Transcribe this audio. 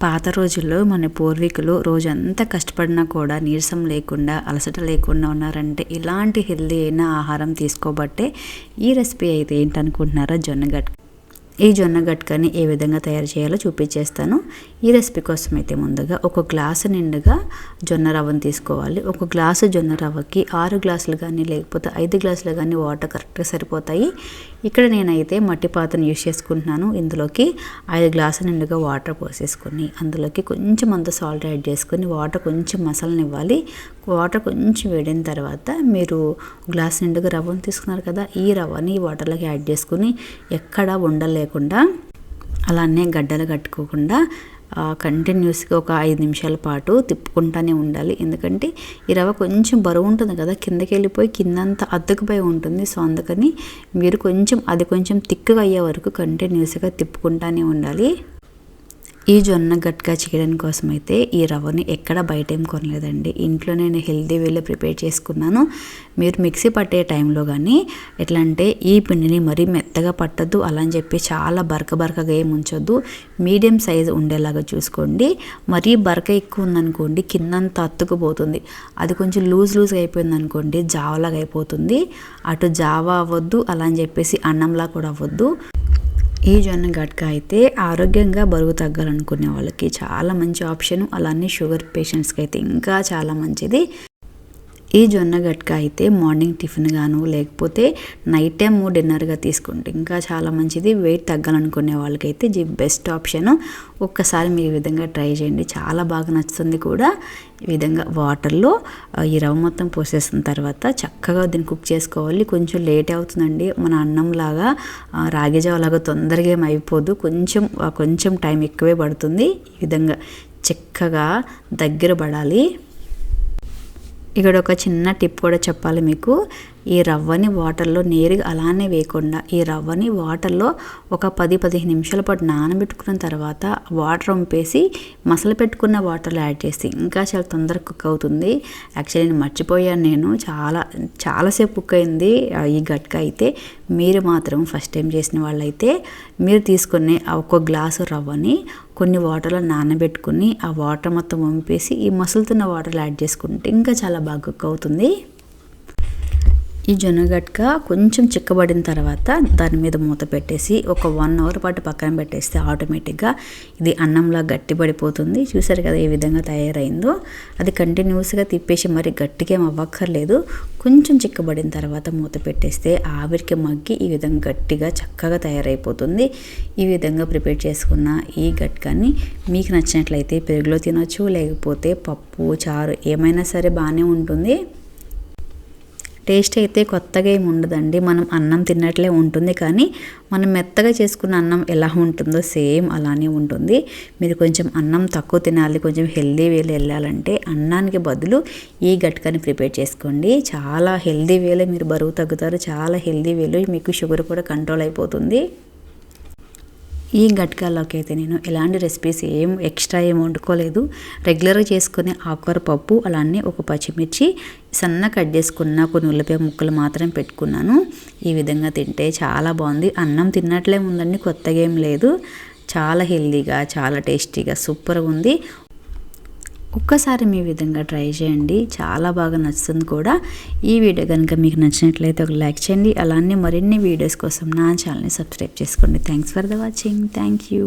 పాత రోజుల్లో మన పూర్వీకులు రోజంతా కష్టపడినా కూడా నీరసం లేకుండా అలసట లేకుండా ఉన్నారంటే ఇలాంటి హెల్దీ అయిన ఆహారం తీసుకోబట్టే ఈ రెసిపీ అయితే ఏంటనుకుంటున్నారా జొన్న గట్ ఈ జొన్న గట్కని ఏ విధంగా తయారు చేయాలో చూపించేస్తాను. ఈ రెసిపీ కోసం అయితే ముందుగా ఒక గ్లాసు నిండుగా జొన్న రవ్వను తీసుకోవాలి. ఒక గ్లాసు జొన్న రవ్వకి ఆరు గ్లాసులు కానీ లేకపోతే ఐదు గ్లాసులు కానీ వాటర్ కరెక్ట్గా సరిపోతాయి. ఇక్కడ నేనైతే మట్టి పాత్రను యూస్ చేసుకుంటున్నాను. ఇందులోకి ఐదు గ్లాసులు నిండుగా వాటర్ పోసేసుకొని అందులోకి కొంచెం అంత సాల్ట్ యాడ్ చేసుకుని వాటర్ కొంచెం మసాలనివ్వాలి. వాటర్ కొంచెం వేడిన తర్వాత మీరు గ్లాస్ నిండుగా రవ్వను తీసుకున్నారు కదా ఈ రవ్వని వాటర్లోకి యాడ్ చేసుకుని ఎక్కడ లేకుండా అలానే గడ్డలు కట్టుకోకుండా కంటిన్యూస్గా ఒక ఐదు నిమిషాల పాటు తిప్పుకుంటానే ఉండాలి. ఎందుకంటే ఈ రవ్వ కొంచెం బరువు ఉంటుంది కదా కిందకి వెళ్ళిపోయి కిందంతా అద్దుకుపోయి ఉంటుంది. సో అందుకని మీరు కొంచెం అది కొంచెం తిక్కుగా అయ్యే వరకు కంటిన్యూస్గా తిప్పుకుంటానే ఉండాలి. ఈ జొన్న గట్కా చేయడం కోసం అయితే ఈ రవ్వని ఎక్కడ బయట ఏం కొనలేదండి. ఇంట్లో నేను హెల్తీ వేలో ప్రిపేర్ చేసుకున్నాను. మీరు మిక్సీ పట్టే టైంలో కానీ ఎట్లా అంటే ఈ పిండిని మరీ మెత్తగా పట్టద్దు అలా అని చెప్పి చాలా బరక బరకగా ఏం ఉంచొద్దు. మీడియం సైజు ఉండేలాగా చూసుకోండి. మరీ బరక ఎక్కువ ఉందనుకోండి కిందంతా అత్తుకుపోతుంది అది కొంచెం లూజ్ లూజ్గా అయిపోయింది అనుకోండి జావలాగా అయిపోతుంది. అటు జావా అవ్వద్దు అలా అని చెప్పేసి అన్నంలా కూడా అవ్వద్దు. ఈ జొన్న గట్క అయితే ఆరోగ్యంగా బరువు తగ్గాలనుకునే వాళ్ళకి చాలా మంచి ఆప్షన్. అలానే షుగర్ పేషెంట్స్కి అయితే ఇంకా చాలా మంచిది. ఈ జొన్న గట్క అయితే మార్నింగ్ టిఫిన్ గాను లేకపోతే నైట్ టైం డిన్నర్గా తీసుకుంటే ఇంకా చాలా మంచిది. వెయిట్ తగ్గాలనుకునే వాళ్ళకైతే ఇది బెస్ట్ ఆప్షన్. ఒక్కసారి మీరు ఈ విధంగా ట్రై చేయండి. చాలా బాగా నచ్చుతుంది కూడా. ఈ విధంగా వాటర్లో ఈ రవ్వ మొత్తం పోసేసిన తర్వాత చక్కగా దీన్ని కుక్ చేసుకోవాలి. కొంచెం లేట్ అవుతుందండి. మన అన్నంలాగా రాగిజావలాగా తొందరగా ఏం అయిపోదు. కొంచెం కొంచెం టైం ఎక్కువే పడుతుంది. ఈ విధంగా చక్కగా దగ్గర పడాలి. ఇక్కడ ఒక చిన్న టిప్ కూడా చెప్పాలి మీకు. ఈ రవ్వని వాటర్లో నేరుగా అలానే వేయకుండా ఈ రవ్వని వాటర్లో ఒక పది పదిహేను నిమిషాల పాటు నానబెట్టుకున్న తర్వాత వాటర్ వంపేసి మసలు పెట్టుకున్న వాటర్లో యాడ్ చేసి ఇంకా చాలా తొందరగా కుక్ అవుతుంది. యాక్చువల్లీ నేను మర్చిపోయాను నేను. చాలా చాలాసేపు కుక్ అయింది ఈ గట్క అయితే. మీరు మాత్రం ఫస్ట్ టైం చేసిన వాళ్ళైతే మీరు తీసుకునే ఒక గ్లాసు రవ్వని కొన్ని వాటర్లో నానబెట్టుకుని ఆ వాటర్ మొత్తం వంపేసి ఈ మసులుతున్న వాటర్లో యాడ్ చేసుకుంటే ఇంకా చాలా బాగా కుక్ అవుతుంది. ఈ జొన్నగట్క కొంచెం చిక్కబడిన తర్వాత దాని మీద మూత పెట్టేసి ఒక వన్ అవర్ పాటు పక్కన పెట్టేస్తే ఆటోమేటిక్గా ఇది అన్నంలా గట్టిపడిపోతుంది. చూసారు కదా ఏ విధంగా తయారైందో? అది కంటిన్యూస్గా తిప్పేసి మరి గట్టిగా అవ్వక్కర్లేదు. కొంచెం చిక్కబడిన తర్వాత మూత పెట్టేస్తే ఆవిరికి మగ్గి ఈ విధంగా గట్టిగా చక్కగా తయారైపోతుంది. ఈ విధంగా ప్రిపేర్ చేసుకున్న ఈ గట్కాన్ని మీకు నచ్చినట్లయితే పెరుగులో తినొచ్చు లేకపోతే పప్పు చారు ఏమైనా సరే బాగానే ఉంటుంది. టేస్ట్ అయితే కొత్తగా ఏమి ఉండదండి. మనం అన్నం తిన్నట్లే ఉంటుంది. కానీ మనం మెత్తగా చేసుకున్న అన్నం ఎలా ఉంటుందో సేమ్ అలానే ఉంటుంది. మీరు కొంచెం అన్నం తక్కువ తినాలి కొంచెం హెల్దీ వేలు వెళ్ళాలంటే అన్నానికి బదులు ఈ గట్కని ప్రిపేర్ చేసుకోండి. చాలా హెల్దీ వేలో మీరు బరువు తగ్గుతారు. చాలా హెల్దీ వేలో మీకు షుగర్ కూడా కంట్రోల్ అయిపోతుంది. ఈ గట్కాలోకి అయితే నేను ఎలాంటి రెసిపీస్ ఏం ఎక్స్ట్రా ఏం వండుకోలేదు. రెగ్యులర్గా చేసుకునే ఆకుకూర పప్పు అలానే ఒక పచ్చిమిర్చి సన్న కట్ చేసుకున్న కొన్ని ఉల్లిపాయ ముక్కలు మాత్రం పెట్టుకున్నాను. ఈ విధంగా తింటే చాలా బాగుంది. అన్నం తిన్నట్లే ఉందండి కొత్తగా ఏం లేదు. చాలా హెల్దీగా చాలా టేస్టీగా సూపర్గా ఉంది. ఒక్కసారి మీ విధంగా ట్రై చేయండి. చాలా బాగా నచ్చుతుంది కూడా. ఈ వీడియో కనుక మీకు నచ్చినట్లయితే ఒక లైక్ చేయండి. అలానే మరిన్ని వీడియోస్ కోసం నా ఛానల్ని సబ్స్క్రైబ్ చేసుకోండి. Thanks for the watching. Thank you.